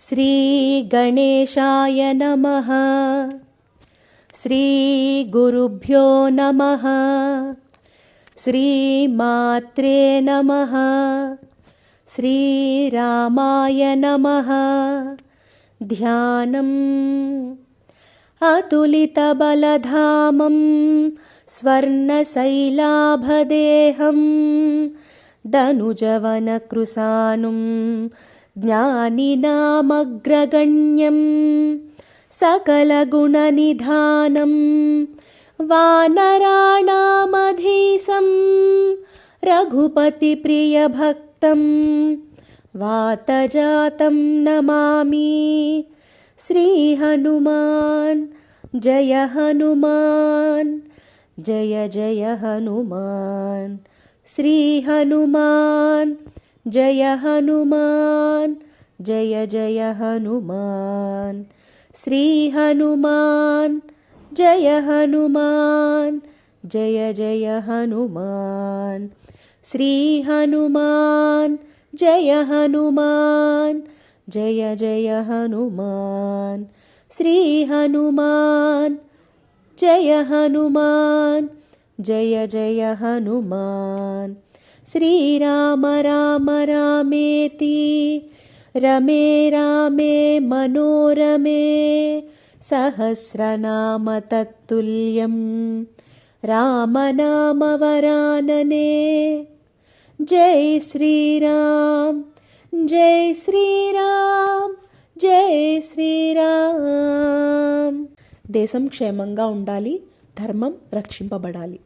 श्रीगणेशाय नमः। श्रीगुरुभ्यो नमः। श्रीमात्रे नमः। श्रीरामाय नमः। ध्यानम्। अतुलितबलधामं स्वर्णशैलाभदेहं दनुजवनकृसानुं ज्ञानिनामग्रगण्यं सकलगुणनिधानं वानराणामधीशं रघुपतिप्रियभक्तं वातजातं नमामि। श्रीहनुमान् जय हनुमान् जय जय हनुमान्। श्रीहनुमान् जय हनुमान्, जय जय हनुमान्। श्रीहनुमान् जय हनुमान्, जय जय हनुमान्। श्रीहनुमान् जय हनुमान्, जय जय हनुमान्। श्रीहनुमान् जय हनुमान्, जय जय हनुमान्। శ్రీరామ రామ రామేతి రమే రామే మనోరమే. సహస్రనామ తత్తుల్యం రామనామవరాననే. జై శ్రీరామ్ జై శ్రీరామ్ జై శ్రీరామ్. దేశం క్షేమంగా ఉండాలి ధర్మం రక్షింపబడాలి.